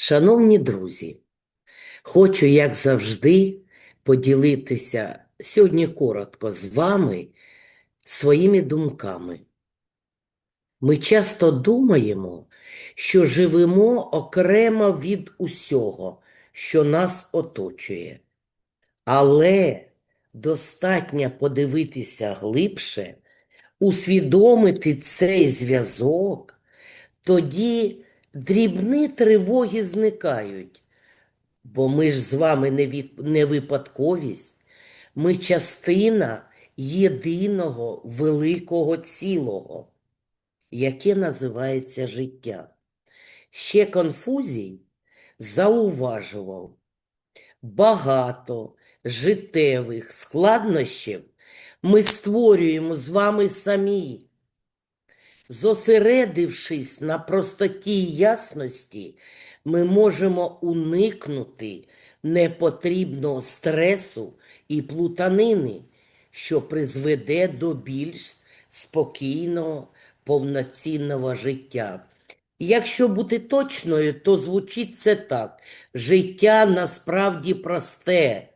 Шановні друзі, хочу, як завжди, поділитися сьогодні коротко з вами своїми думками. Ми часто думаємо, що живемо окремо від усього, що нас оточує. Але достатньо подивитися глибше, усвідомити цей зв'язок, тоді дрібні тривоги зникають. Бо ми ж з вами не, від... не випадковість, ми частина єдиного великого цілого, яке називається життя. Ще Конфузій зауважував, багато життєвих складнощів ми створюємо з вами самі. Зосередившись на простоті і ясності, ми можемо уникнути непотрібного стресу і плутанини, що призведе до більш спокійного, повноцінного життя. Якщо бути точною, то звучить це так: життя насправді просте,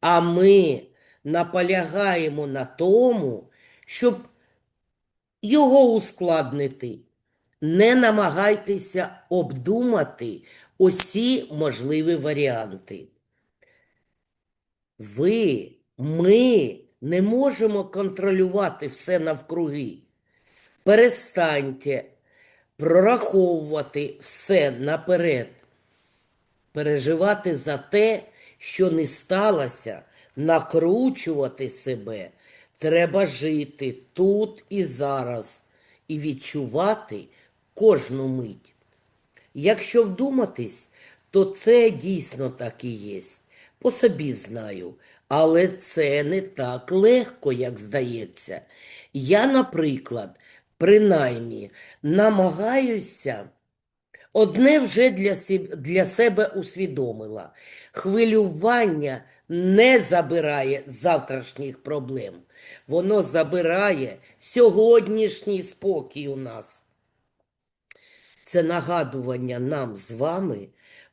а ми наполягаємо на тому, щоб його ускладнити. Не намагайтеся обдумати усі можливі варіанти. Ви, ми не можемо контролювати все навкруги. Перестаньте прораховувати все наперед, переживати за те, що не сталося, накручувати себе. Треба жити тут і зараз і відчувати кожну мить. Якщо вдуматись, то це дійсно так і є. По собі знаю, але це не так легко, як здається. Я, наприклад, принаймні намагаюся. Одне вже для, для себе усвідомила. Хвилювання не забирає завтрашніх проблем. Воно забирає сьогоднішній спокій у нас. Це нагадування нам з вами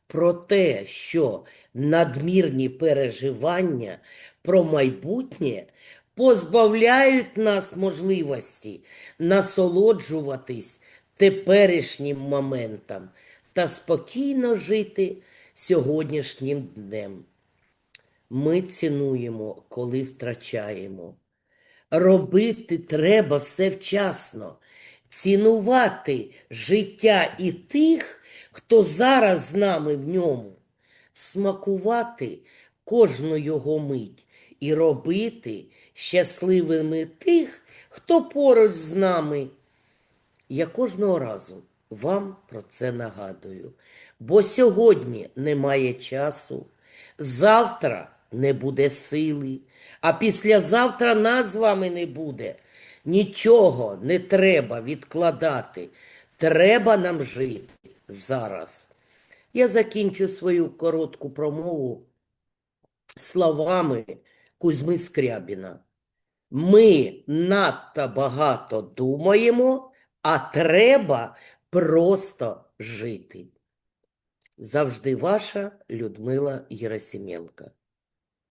про те, що надмірні переживання про майбутнє позбавляють нас можливості насолоджуватись теперішнім моментом та спокійно жити сьогоднішнім днем. Ми цінуємо, коли втрачаємо. Робити треба все вчасно, цінувати життя і тих, хто зараз з нами в ньому, смакувати кожну його мить і робити щасливими тих, хто поруч з нами. Я кожного разу вам про це нагадую, бо сьогодні немає часу, завтра не буде сили, а післязавтра нас з вами не буде. Нічого не треба відкладати. Треба нам жити зараз. Я закінчу свою коротку промову словами Кузьми Скрябіна. Ми надто багато думаємо, а треба просто жити. Завжди ваша Людмила Єросименко.